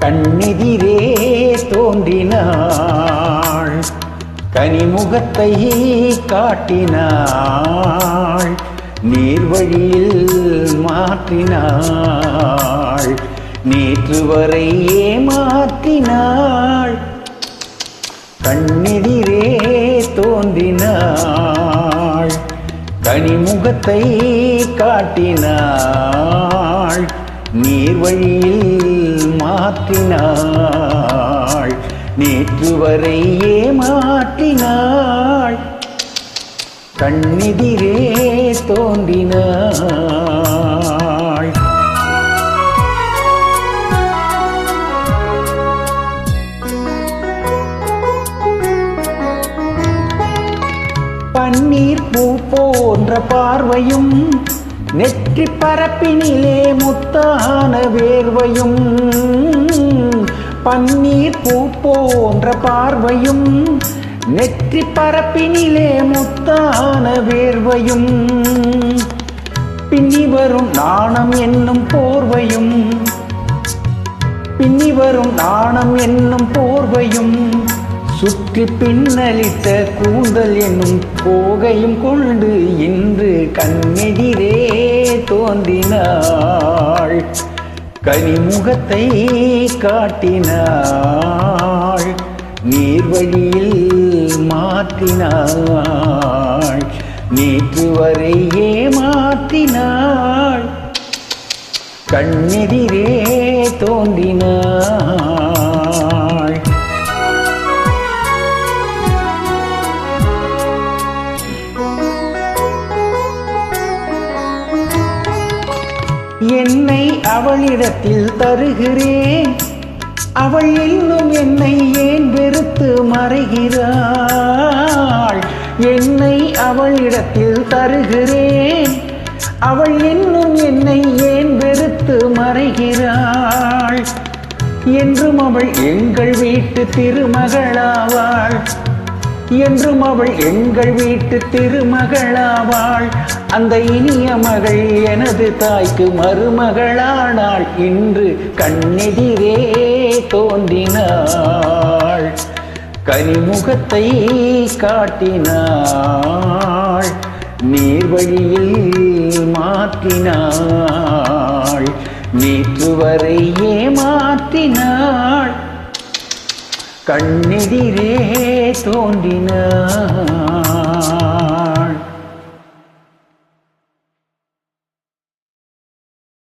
கண்ணெதிரே தோன்றினாள். கனிமுகத்தை காட்டினாள். நீர்வழியில் மாற்றினாள். நேற்று வரை ஏமாற்றினாள். கண்ணெதிரே தோன்றினாள். கனிமுகத்தை காட்டினாள். நீர்வழியில் நேற்று வரை ஏமாற்றினாள். கண்ணிதிரே தோன்றினாள். பன்னீர் பூ போன்ற பார்வையும் நெற்றி பரப்பினிலே முத்தான வேர்வையும் பன்னீர் பூ போன்ற பார்வையும் நெற்றி பரப்பினிலே முத்தான வேர்வையும் பின்னி வரும் நாணம் என்னும் போர்வையும் பின்னி வரும் நாணம் என்னும் போர்வையும் சுற்றி பின்னலிட்ட கூந்தல் என்னும் போகையும் கொண்டு இன்று கண்ணெதிரே தோன்றினாள். கனிமுகத்தை காட்டினாள் நீர்வழியில் மாற்றினாள் நேற்று வரையே மாற்றினாள். கண்ணெதிரே தோன்றினாள். என்னை அவளிடத்தில் தருகிறேன். அவள் இன்னும் என்னை ஏன் வெறுத்து மறைகிறாள்? என்னை அவளிடத்தில் தருகிறேன். அவள் இன்னும் என்னை ஏன் வெறுத்து மறைகிறாள்? என்றும் அவள் எங்கள் வீட்டு திருமகளாவாள். என்றும் அவள் எங்கள் வீட்டு திருமகளாவாள். அந்த இனிய மகள் எனது தாய்க்கு மருமகளானாள். இன்று கண்ணெதிரே தோன்றினாள். கனிமுகத்தை காட்டினாள். நீர்வழியில் மாற்றினாள். நேற்று வரை ஏமாற்றினாள் கண்ணெதிரே தோன்றினார்.